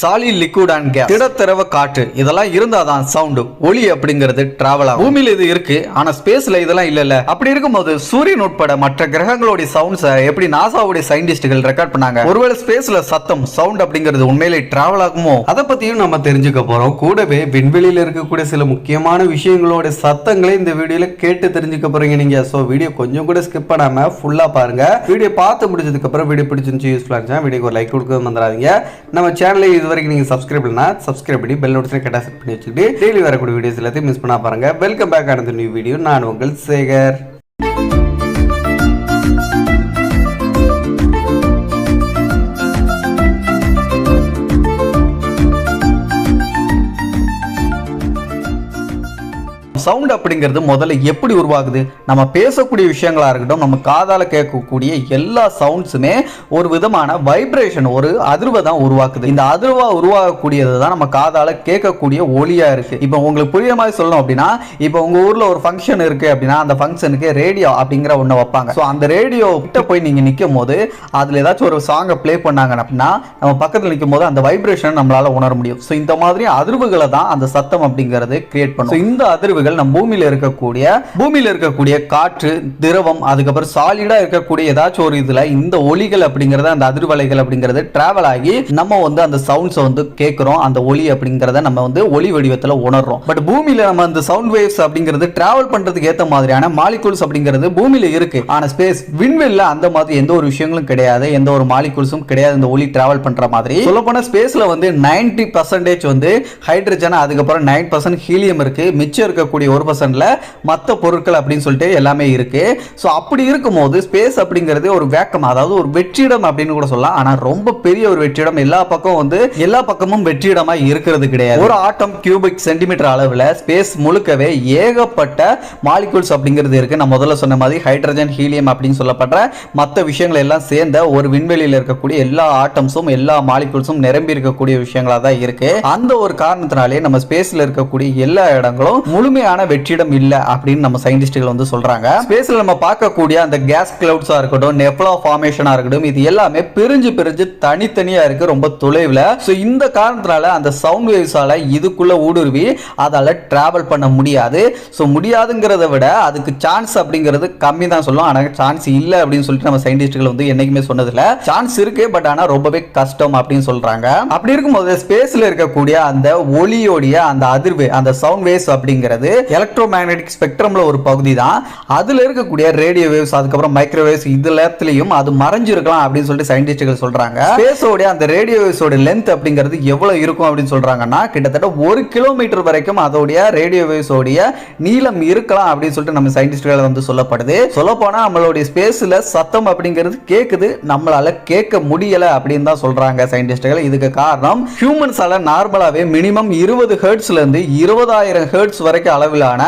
Solid liquid and gas திடத்திரவ காற்று. இதெல்லாம் இருந்தாதான் சவுண்டு ஒளி அப்படிங்கிறது டிராவல் ஆகும். பூமியில இது இருக்கு. ஆனா ஸ்பேஸ்ல இதெல்லாம் இல்ல அப்படி இருக்கும்போது சூரியன் உட்பட மற்ற கிரகங்களுடைய சவுண்ட்ஸை எப்படி நாசாவுடைய சயின்டிஸ்டுகள் ரெக்கார்ட் பண்ணாங்க? ஒருவேளை ஸ்பேஸ்ல சத்தம் சவுண்ட் அப்படிங்கிறது உண்மையிலே டிராவல் ஆகுமோ? அதை பத்தியும் நம்ம தெரிஞ்சுக்க போறோம். கூடவே விண்வெளியில இருக்கக்கூடிய சில முக்கியமான விஷயங்களோட சத்தங்களை இந்த வீடியோல கேட்டு தெரிஞ்சுக்க போறீங்க நீங்க. ஸோ வீடியோ கொஞ்சம் கூட ஸ்கிப் பண்ணாம ஃபுல்லா பாருங்க. வீடியோ பார்த்து முடிச்சதுக்கு அப்புறம் வீடியோ பிடிச்சிருந்துச்சு யூஸ்ஃபுல்லா இருந்துச்சு வீடியோக்கு ஒரு லைக் கொடுக்க வந்துடாதீங்க நம்ம சேனலை இது வரைக்கும் நீங்க சப்ஸ்கிரைப் பண்ணா சப்ஸ்கிரைப் பண்ணி பெல் நோட்டிஃபிகேஷன் கட்டாக செட் பண்ணி வச்சுக்கிட்டு டெய்லி வரக்கூடிய வீடியோஸ் எல்லாத்தையும் மிஸ் பண்ணா பாருங்க. வெல்கம் பேக் ஆனது நியூ வீடியோ நான் உங்கள் சேகர். சவுண்ட் அப்படிங்கிறது முதல்ல எப்படி உருவாகுது? நம்ம பேசக்கூடிய விஷயங்களாக இருக்கட்டும் நம்ம காதால் கேட்கக்கூடிய எல்லா சவுண்ட்ஸுமே ஒரு விதமான வைப்ரேஷன் ஒரு அதிர்வை தான் உருவாக்குது. இந்த அதிர்வா உருவாகக்கூடியது தான் நம்ம காதால் கேட்கக்கூடிய ஒளியாக இருக்குது இப்போ உங்களுக்கு புரிய மாதிரி சொல்லணும் அப்படின்னா இப்போ உங்கள் ஊரில் ஒரு ஃபங்க்ஷன் இருக்குது அப்படின்னா அந்த ஃபங்க்ஷனுக்கு ரேடியோ அப்படிங்கிற ஒன்று வைப்பாங்க. ஸோ அந்த ரேடியோ கிட்ட போய் நீங்கள் நிற்கும் போது அதில் ஏதாச்சும் ஒரு சாங்கை ப்ளே பண்ணாங்க அப்படின்னா நம்ம பக்கத்தில் நிற்கும் போது அந்த வைப்ரேஷன் நம்மளால் உணர முடியும். ஸோ இந்த மாதிரி அதிர்வுகளை தான் அந்த சத்தம் அப்படிங்கிறது கிரியேட் பண்ணும். இந்த அதிர்வுகள் பொருட்கள் நம் பூமியில் இருக்கக்கூடிய பூமியில் இருக்கக்கூடிய காற்று திரவம் அதுக்கப்புறம் சாலிடா இருக்கக்கூடிய ஏதாச்சும் ஒரு இதுல இந்த ஒலிகள் அப்படிங்கறத அந்த அதிர்வலைகள் அப்படிங்கறது டிராவல் ஆகி நம்ம வந்து அந்த சவுண்ட்ஸை வந்து கேட்கிறோம் அந்த ஒலி அப்படிங்கறத நம்ம வந்து ஒலி வடிவத்துல உணர்றோம். பட் பூமியில நம்ம அந்த சவுண்ட் வேவ்ஸ் அப்படிங்கிறது டிராவல் பண்றதுக்கு ஏத்த மாதிரியான மாலிகூல்ஸ் அப்படிங்கிறது பூமியில இருக்கு. ஆனா ஸ்பேஸ் விண்வெளியில அந்த மாதிரி எந்த ஒரு விஷயங்களும் கிடையாது. எந்த ஒரு மாலிகூல்ஸும் கிடையாது. இந்த ஒலி டிராவல் பண்ற மாதிரி. சொல்ல போனா ஸ்பேஸ்ல வந்து 90% பர்சன்டேஜ் வந்து ஹைட்ரஜன் அதுக்கப்புறம் நைன் பர்சன்ட் ஹீலியம் இருக்கு. மிச்சம் இருக்கக்கூடிய ஒரு பர்சன்ட்ல மற்ற பொருட்கள் அப்படின்னு சொல்லிட்டு எல்லாமே இருக்கு. ஸோ அப்படி இருக்கும்போது ஸ்பேஸ் அப்படிங்கிறது ஒரு வேக்கம் அதாவது ஒரு வெற்றிடம் அப்படின்னு கூட சொல்லலாம். ஆனா ரொம்ப பெரிய ஒரு வெற்றிடம் எல்லா பக்கம் வந்து எல்லா பக்கமும் வெற்றிடமா இருக்கிறது கிடையாது. ஒரு ஆட்டம் கியூபிக் சென்டிமீட்டர் அளவுல ஸ்பேஸ் முழுக்கவே ஏகப்பட்ட மாலிகூல்ஸ் அப்படிங்கிறது இருக்கு. நான் முதல்ல சொன்ன மாதிரி ஹைட்ரஜன் ஹீலியம் அப்படின்னு சொல்லப்படுற மற்ற விஷயங்கள் எல்லாம் சேர்ந்த ஒரு விண்வெளியில் இருக்கக்கூடிய எல்லா ஆட்டம்ஸும் எல்லா மாலிகூல்ஸும் நிரம்பி இருக்கக்கூடிய விஷயங்களாக தான் இருக்கு. அந்த ஒரு காரணத்தினாலே நம்ம ஸ்பேஸில் இருக்கக்கூடிய எல்லா இடங்களும் முழுமையான வெற்றிடம் இல்ல அப்படின்னு நம்ம சயின்டிஸ்டுகள் வந்து சொல்றாங்க. ஸ்பேஸ்ல நம்ம பார்க்கக்கூடிய அந்த கேஸ் கிளவுட்ஸா இருக்கட்டும் நெப்லா ஃபார்மேஷனா இருக்கட்டும் இது எல்லாமே பிரிஞ்சு பிரிஞ்சு தனித்தனியா இருக்கு ரொம்ப தொலைவில். ஸோ இந்த காரணத்தினால அந்த சவுண்ட் வேவ்ஸால இதுக்குள்ள ஊடுருவி அதால டிராவல் பண்ண முடியாது. ஸோ முடியாதுங்கிறத விட அதுக்கு சான்ஸ் அப்படிங்கிறது கம்மி தான் சொல்லும். ஆனால் சான்ஸ் இல்லை அப்படின்னு சொல்லிட்டு நம்ம சயின்டிஸ்டுகள் வந்து என்னைக்குமே சொன்னதில்ல. சான்ஸ் இருக்கு பட் ஆனால் ரொம்பவே கஷ்டம் அப்படின்னு சொல்றாங்க. அப்படி இருக்கும்போது ஸ்பேஸ்ல இருக்கக்கூடிய அந்த ஒளியோடைய அந்த அதிர்வு அந்த சவுண்ட் வேவ்ஸ் அப்படிங்கிறது எலக்ட்ரோ மேக்னெட்டிக் ஸ்பெக்ட்ரமில் ஒரு பகுதி தான் அதில் இருக்கக்கூடிய ரேடியோ வேவ்ஸ் அதுக்கப்புறம் மைக்ரோவேவ்ஸ் இது எல்லாத்துலயும் அது மறைஞ்சிருக்கலாம் அப்படின்னு சொல்லிட்டு சயின்டிஸ்டுகள் சொல்கிறாங்க ஸ்பேஸோடைய அந்த ரேடியோ வேவ்ஸோட லென்த் அப்படிங்கிறது எவ்வளோ இருக்கும் அப்படின்னு சொல்கிறாங்கன்னா கிட்டத்தட்ட ஒரு கிலோமீட்டர் வரைக்கும் அதோடைய ரேடியோ வேவ்ஸோடைய நீளம் இருக்கலாம் அப்படின்னு சொல்லிட்டு நம்ம சயின்டிஸ்டுகள் வந்து சொல்லப்படுது. சொல்லப்போனால் நம்மளுடைய ஸ்பேஸில் சத்தம் அப்படிங்கிறது கேட்குது நம்மளால் கேட்க முடியலை அப்படின்னு தான் சொல்கிறாங்க சயின்டிஸ்டுகள் இதுக்கு காரணம் ஹியூமன்ஸால் நார்மலாகவே மினிமம் இருபது ஹேர்ட்ஸ்லேருந்து இருபதாயிரம் ஹெர்ட்ஸ் வரைக்கும் அளவிலான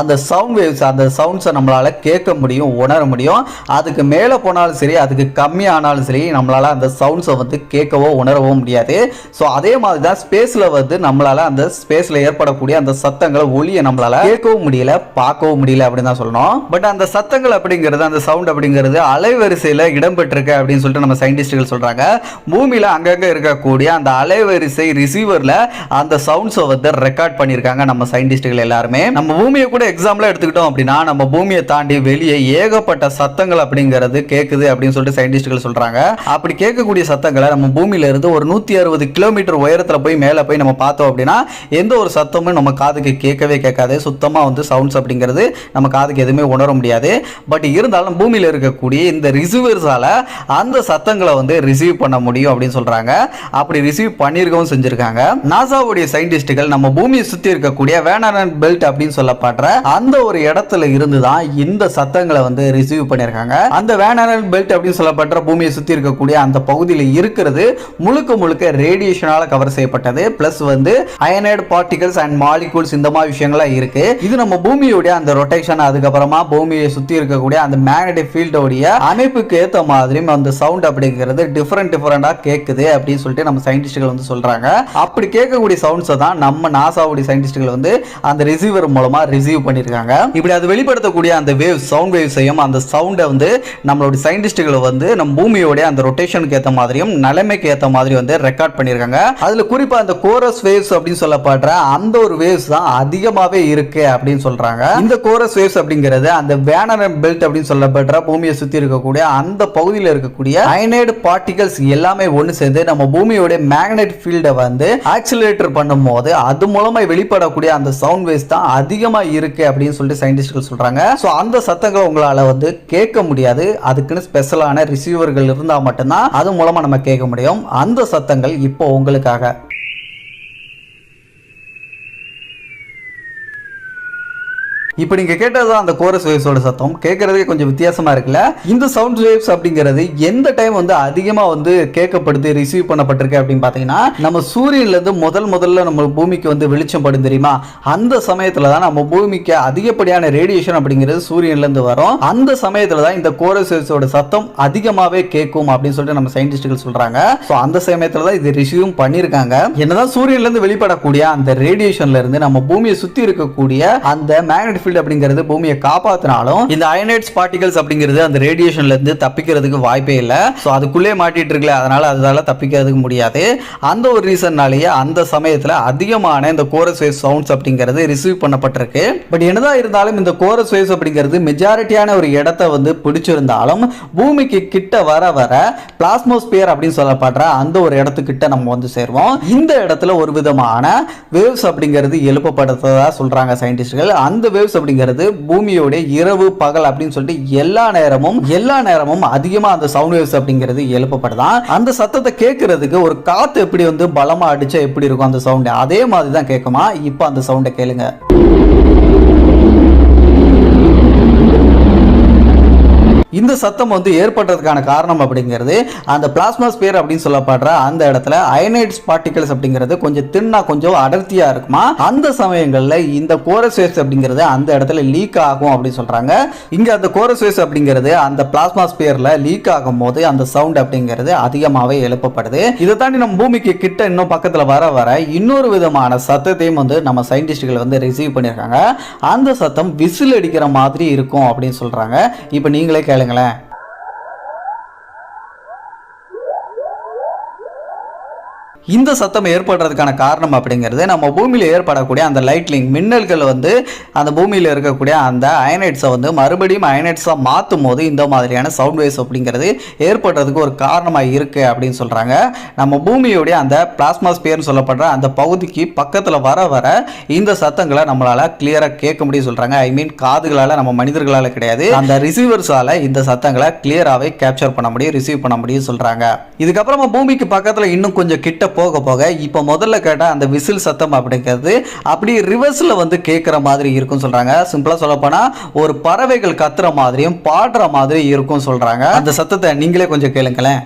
அந்த சவுண்ட் வேவ்ஸ் அந்த சவுண்ட்ஸை நம்மளால் கேட்க முடியும் உணர முடியும். அதுக்கு மேலே போனாலும் சரி அதுக்கு கம்மியானாலும் சரி நம்மளால் அந்த சவுண்ட்ஸை வந்து கேட்கவோ உணரவோ முடியாது. ஸோ அதே மாதிரி தான் ஸ்பேஸில் வந்து நம்மளால் அந்த ஸ்பேஸில் ஏற்படக்கூடிய அந்த சத்தங்களை ஒளியை நம்மளால் கேட்கவும் முடியல பார்க்கவும் முடியல அப்படின்னு தான் சொல்லணும். பட் அந்த சத்தங்கள் அப்படிங்கிறது அந்த சவுண்ட் அப்படிங்கிறது அலைவரிசையில் இடம்பெற்றிருக்கு அப்படின்னு சொல்லிட்டு நம்ம சயின்டிஸ்டுகள் சொல்கிறாங்க பூமியில் அங்கங்கே இருக்கக்கூடிய அந்த அலைவரிசை ரிசீவரில் அந்த சவுண்ட்ஸை வந்து ரெக்கார்ட் பண்ணியிருக்காங்க நம்ம சயின்டிஸ்டுகள் எல்லாருமே. நம்ம பூமியை கூட எக்ஸாம்பிள் எடுத்துக்கிட்டோம் அப்படின்னா நம்ம பூமியை தாண்டி வெளியே ஏகப்பட்ட சத்தங்கள் அப்படிங்கிறது கேட்குது அப்படின்னு சொல்லிட்டு சயின்டிஸ்டுகள் சொல்றாங்க. அப்படி கேட்கக்கூடிய சத்தங்களை நம்ம பூமியில இருந்து ஒரு நூத்தி அறுபது கிலோமீட்டர் உயரத்துல போய் மேலே போய் நம்ம பார்த்தோம் அப்படின்னா எந்த ஒரு சத்தமும் நம்ம காதுக்கு கேட்கவே கேட்காது. சுத்தமா வந்து சவுண்ட்ஸ் அப்படிங்கிறது நம்ம காதுக்கு எதுவுமே உணர முடியாது. பட் இருந்தாலும் பூமியில இருக்கக்கூடிய இந்த ரிசீவர்ஸால அந்த சத்தங்களை வந்து ரிசீவ் பண்ண முடியும் அப்படின்னு சொல்றாங்க. அப்படி ரிசீவ் பண்ணியிருக்கவும் செஞ்சிருக்காங்க. நாசாவுடைய சயின்டிஸ்டுகள் நம்ம பூமியை சுத்தி இருக்கக்கூடிய வேனாரன் பெல்ட் அப்படின்னு சொல்லப்படுற அந்த ஒரு இடத்துல இருந்து தான் இந்த சத்தங்களை வந்து ரிசீவ் பண்ணியிருக்காங்க. அந்த வேனரல் பெல்ட் அப்படின்னு சொல்லப்படுற பூமியை சுத்தி இருக்கக்கூடிய அந்த பகுதியில் இருக்கிறது முழுக்க முழுக்க ரேடியேஷனால கவர் செய்யப்பட்டது. பிளஸ் வந்து அயனைடு பார்ட்டிகல்ஸ் அண்ட் மாலிகூல்ஸ் இந்த மாதிரி விஷயங்கள்லாம் இருக்கு. இது நம்ம பூமியுடைய அந்த ரொட்டேஷன் அதுக்கப்புறமா பூமியை சுத்தி இருக்கக்கூடிய அந்த மேக்னெட்டிக் ஃபீல்டோடைய அமைப்புக்கு ஏத்த மாதிரியும் அந்த சவுண்ட் அப்படிங்கிறது டிஃப்ரெண்ட் டிஃப்ரெண்டா கேட்குது அப்படின்னு சொல்லிட்டு நம்ம சயின்டிஸ்ட்கள் வந்து சொல்றாங்க. அப்படி கேட்கக்கூடிய சவுண்ட்ஸை தான் நம்ம நாசாவுடைய சயின்டிஸ்ட்கள் வந்து அந்த ரிசீவர் ரிசீவர் மூலமா ரிசீவ் பண்ணியிருக்காங்க இப்படி அது வெளிப்படுத்தக்கூடிய அந்த வேவ் சவுண்ட் வேவ்ஸையும் அந்த சவுண்டை வந்து நம்மளுடைய சயின்டிஸ்டுகள் வந்து நம்ம பூமியோட அந்த ரொட்டேஷனுக்கு ஏற்ற மாதிரியும் நிலைமைக்கு ஏற்ற மாதிரி வந்து ரெக்கார்ட் பண்ணியிருக்காங்க அதில் குறிப்பாக அந்த கோரஸ் வேவ்ஸ் அப்படின்னு சொல்லப்படுற அந்த ஒரு வேவ்ஸ் தான் அதிகமாகவே இருக்கு அப்படின்னு சொல்கிறாங்க இந்த கோரஸ் வேவ்ஸ் அப்படிங்கிறது அந்த வேனர் பெல்ட் அப்படின்னு சொல்லப்படுற பூமியை சுற்றி இருக்கக்கூடிய அந்த பகுதியில் இருக்கக்கூடிய அயனைடு பார்ட்டிகல்ஸ் எல்லாமே ஒன்று சேர்ந்து நம்ம பூமியோட மேக்னெட் ஃபீல்டை வந்து ஆக்சிலேட்டர் பண்ணும்போது அது மூலமாக வெளிப்படக்கூடிய அந்த சவுண்ட் வேவ்ஸ் தான் அதிகமாக இருக்குது அப்படின்னு சொல்லிட்டு சயின்டிஸ்ட்கள் சொல்கிறாங்க ஸோ அந்த சத்தங்களை உங்களால் வந்து கேட்க முடியாது. அதுக்குன்னு ஸ்பெஷலான ரிசீவர்கள் இருந்தால் மட்டும்தான் அது மூலமாக நம்ம கேட்க முடியும். அந்த சத்தங்கள் இப்போ உங்களுக்காக இப்போ நீங்க கேட்டது அந்த கோரஸ் வேவ்ஸோட சத்தம். கேட்கறதுக்கு கொஞ்சம் வித்தியாசமா இருக்குல்ல? இந்த சவுண்ட் வேவ்ஸ் அப்படிங்கிறது எந்த டைம் வந்து அதிகமா வந்து கேட்கப்படுது ரிசீவ் பண்ணப்பட்டிருக்கு அப்படின்னு பார்த்தீங்கன்னா நம்ம சூரியன்ல இருந்து முதல் முதல்ல நம்ம பூமிக்கு வந்து வெளிச்சம் படும் தெரியுமா? அந்த சமயத்துல தான் நம்ம பூமிக்கு அதிகப்படியான ரேடியேஷன் அப்படிங்கிறது சூரியன்ல இருந்து வரும். அந்த சமயத்துல தான் இந்த கோரஸ் வேவ்ஸோட சத்தம் அதிகமாவே கேட்கும் அப்படின்னு சொல்லிட்டு நம்ம சயின்டிஸ்டுகள் சொல்றாங்க. ஸோ அந்த சமயத்துல தான் இது ரிசீவும் பண்ணியிருக்காங்க. என்னதான் சூரியன்ல இருந்து வெளிப்படக்கூடிய அந்த ரேடியேஷன்ல இருந்து நம்ம பூமியை சுத்தி இருக்கக்கூடிய அந்த மேக்னெட் ஃபீல்டு அப்படிங்கிறது பூமியை காப்பாத்தினாலும் இந்த அயனைட்ஸ் பார்ட்டிகல்ஸ் அப்படிங்கிறது அந்த ரேடியேஷன்ல இருந்து தப்பிக்கிறதுக்கு வாய்ப்பே இல்லை. ஸோ அதுக்குள்ளே மாட்டிட்டு இருக்கல அதனால அதால தப்பிக்கிறதுக்கு முடியாது. அந்த ஒரு ரீசன்னாலேயே அந்த சமயத்தில் அதிகமான இந்த கோரஸ் வேவ் சவுண்ட்ஸ் அப்படிங்கிறது ரிசீவ் பண்ணப்பட்டிருக்கு. பட் என்னதான் இருந்தாலும் இந்த கோரஸ் வேவ்ஸ் அப்படிங்கிறது மெஜாரிட்டியான ஒரு இடத்த வந்து பிடிச்சிருந்தாலும் பூமிக்கு கிட்ட வர வர பிளாஸ்மோஸ்பியர் அப்படின்னு சொல்லப்படுற அந்த ஒரு இடத்துக்கிட்ட நம்ம வந்து சேருவோம். இந்த இடத்துல ஒரு விதமான வேவ்ஸ் அப்படிங்கிறது எழுப்பப்படுறதா சொல்றாங்க சயின்டிஸ்ட்கள் அந்த வேவ்ஸ் அப்படிங்கிறது பூமியோட இரவு பகல் அப்படின்னு சொல்லிட்டு எல்லா நேரமும் எல்லா நேரமும் அதிகமா அந்த சவுண்ட் வேவ்ஸ் அப்படிங்கிறது எழுப்பப்படுதான். அந்த சத்தத்தை கேட்கறதுக்கு ஒரு காத்து எப்படி வந்து பலமா அடிச்சா எப்படி இருக்கும் அந்த சவுண்ட் அதே மாதிரி தான் கேட்குமா? இப்போ அந்த சவுண்டை கேளுங்க. இந்த சத்தம் வந்து ஏற்பட்டதுக்கான காரணம் அப்படிங்கிறது அந்த பிளாஸ்மாஸ்பியர் அப்படின்னு சொல்லப்படுற அந்த இடத்துல அயனைட்ஸ் பார்ட்டிகல்ஸ் அப்படிங்கிறது கொஞ்சம் தின்னா கொஞ்சம் அடர்த்தியா இருக்குமா? அந்த சமயங்களில் இந்த கோரஸ் வேவ்ஸ் அப்படிங்கிறது அந்த இடத்துல லீக் ஆகும் அப்படின்னு சொல்றாங்க. இங்க அந்த கோரஸ் வேவ்ஸ் அப்படிங்கிறது அந்த பிளாஸ்மாஸ்பியரில் லீக் ஆகும் போது அந்த சவுண்ட் அப்படிங்கிறது அதிகமாகவே எழுப்பப்படுது. இதை தாண்டி நம்ம பூமிக்கு கிட்ட இன்னும் பக்கத்தில் வர வர இன்னொரு விதமான சத்தத்தையும் வந்து நம்ம சயின்டிஸ்டுகள் வந்து ரிசீவ் பண்ணியிருக்காங்க. அந்த சத்தம் விசில் அடிக்கிற மாதிரி இருக்கும் அப்படின்னு சொல்றாங்க. இப்போ நீங்களே கேளுங்களேன். ra இந்த சத்தம் ஏற்படுறதுக்கான காரணம் அப்படிங்கிறது நம்ம பூமியில் ஏற்படக்கூடிய அந்த லைட்லிங் மின்னல்கள் வந்து அந்த பூமியில் இருக்கக்கூடிய அந்த அயனைட்ஸை வந்து மறுபடியும் அயனைட்ஸாக மாற்றும் போது இந்த மாதிரியான சவுண்ட் வேவ்ஸ் அப்படிங்கிறது ஏற்படுறதுக்கு ஒரு காரணமாக இருக்குது அப்படின்னு சொல்கிறாங்க நம்ம பூமியுடைய அந்த பிளாஸ்மாஸ்பியர்னு சொல்லப்படுற அந்த பகுதிக்கு பக்கத்தில் வர வர இந்த சத்தங்களை நம்மளால் கிளியராக கேட்க முடியும் சொல்கிறாங்க ஐ மீன் காதுகளால் நம்ம மனிதர்களால் கிடையாது. அந்த ரிசீவர்ஸால் இந்த சத்தங்களை கிளியராகவே கேப்சர் பண்ண முடியும் ரிசீவ் பண்ண முடியும் சொல்கிறாங்க இதுக்கப்புறமா பூமிக்கு பக்கத்தில் இன்னும் கொஞ்சம் கிட்ட போக போக இப்போ முதல்ல கேட்டால் அந்த விசில் சத்தம் அப்படிங்கிறது அப்படி ரிவர்ஸில் வந்து கேட்குற மாதிரி இருக்கும்னு சொல்கிறாங்க சிம்பிளாக சொல்லப்போனால் ஒரு பறவைகள் கத்துற மாதிரியும் பாடுற மாதிரி இருக்கும்னு சொல்கிறாங்க அந்த சத்தத்தை நீங்களே கொஞ்சம் கேளுங்களேன்.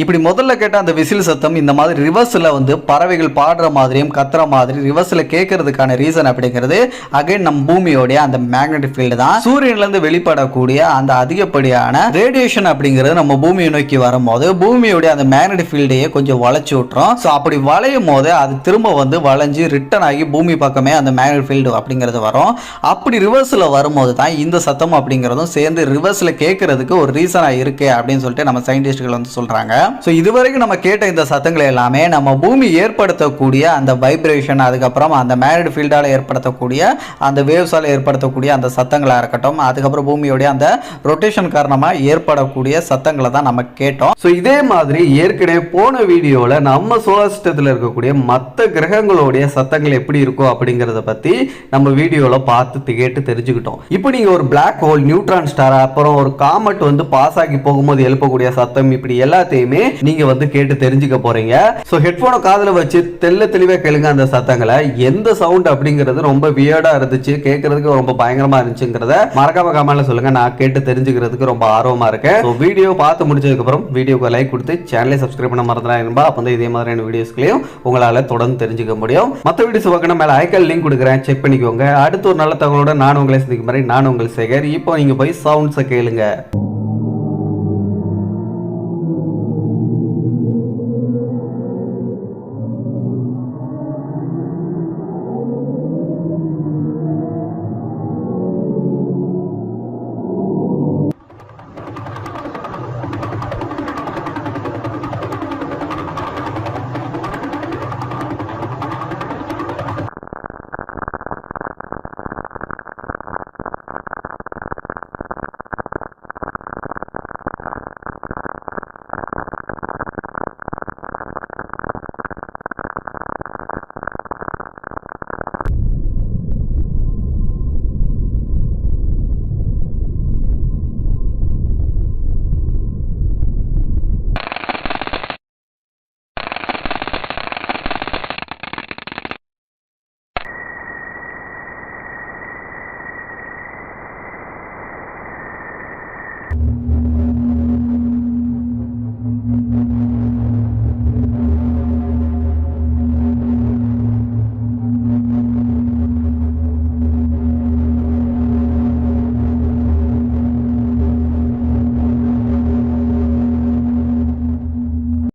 இப்படி முதல்ல கேட்ட அந்த விசில் சத்தம் இந்த மாதிரி ரிவர்ஸில் வந்து பறவைகள் பாடுற மாதிரியும் கத்துற மாதிரி ரிவர்ஸில் கேட்கறதுக்கான ரீசன் அப்படிங்கிறது அகைன் நம்ம பூமியோடைய அந்த மேக்னெட்டிக் ஃபீல்டு தான். சூரியன்லேருந்து வெளிப்படக்கூடிய அந்த அதிகப்படியான ரேடியேஷன் அப்படிங்கிறது நம்ம பூமியை நோக்கி வரும்போது பூமியோடைய அந்த மேக்னெட்டிக் ஃபீல்டையே கொஞ்சம் வளைச்சி விட்டுரும். ஸோ அப்படி வளையும் போது அது திரும்ப வந்து வளைஞ்சு ரிட்டர்ன் ஆகி பூமி பக்கமே அந்த மேக்னெட் ஃபீல்டு அப்படிங்கிறது வரும். அப்படி ரிவர்ஸில் வரும்போது தான் இந்த சத்தம் அப்படிங்கிறதும் சேர்ந்து ரிவர்ஸில் கேட்கறதுக்கு ஒரு ரீசனாக இருக்கு அப்படின்னு சொல்லிட்டு நம்ம சயின்டிஸ்ட்கள் வந்து சொல்கிறாங்க ஸோ இதுவரைக்கும் நம்ம கேட்ட இந்த சத்தங்கள் எல்லாமே நம்ம பூமி ஏற்படுத்தக்கூடிய அந்த வைப்ரேஷன் அதுக்கப்புறம் அந்த மேரிட் ஃபீல்டால் ஏற்படுத்தக்கூடிய அந்த வேவ்ஸால் ஏற்படுத்தக்கூடிய அந்த சத்தங்களாக இருக்கட்டும் அதுக்கப்புறம் பூமியோடைய அந்த ரொட்டேஷன் காரணமாக ஏற்படக்கூடிய சத்தங்களை தான் நம்ம கேட்டோம். ஸோ இதே மாதிரி ஏற்கனவே போன வீடியோவில் நம்ம சோலார் சிஸ்டத்தில் இருக்கக்கூடிய மற்ற கிரகங்களுடைய சத்தங்கள் எப்படி இருக்கும் அப்படிங்கிறத பற்றி நம்ம வீடியோவில் பார்த்து கேட்டு தெரிஞ்சுக்கிட்டோம். இப்போ நீங்கள் ஒரு பிளாக் ஹோல் நியூட்ரான் ஸ்டார் அப்புறம் ஒரு காமெட் வந்து பாஸ் ஆகி போகும்போது எழுப்பக்கூடிய சத்தம் இப்படி எல்லாத்தையும் நீங்கள் வந்து கேட்டு தெரிஞ்சுக்க போறீங்க. ஸோ ஹெட்ஃபோனை காதில் வச்சு தெல்ல தெளிவாக கேளுங்க அந்த சத்தங்களை. எந்த சவுண்ட் அப்படிங்கிறது ரொம்ப வியர்டாக இருந்துச்சு. கேட்கறதுக்கு ரொம்ப பயங்கரமா இருந்துச்சுங்கிறத மறக்காம கமெண்ட்ல சொல்லுங்க. நான் கேட்டு தெரிஞ்சுக்கிறதுக்கு ரொம்ப ஆர்வமா இருக்கேன். ஸோ வீடியோ பார்த்து முடிச்சதுக்கப்புறம் வீடியோக்கு லைக் கொடுத்து சேனலை சப்ஸ்கிரைப் பண்ண மறந்துடாங்கப்பா அப்போ வந்து இதே மாதிரியான வீடியோஸ்களையும் உங்களால் தொடர்ந்து தெரிஞ்சுக்க முடியும். மற்ற வீடியோஸ் பார்க்கணும் மேலே ஐக்கல் லிங்க் கொடுக்குறேன். செக் பண்ணிக்கோங்க. அடுத்து ஒரு நல்ல தகவலோட நான் உங்களை சந்திக்கும் மாதிரி நான் உங்கள் சேகர். இப்போ நீங்கள் போய் சவுண்ட்ஸை கேளுங்க. Bye.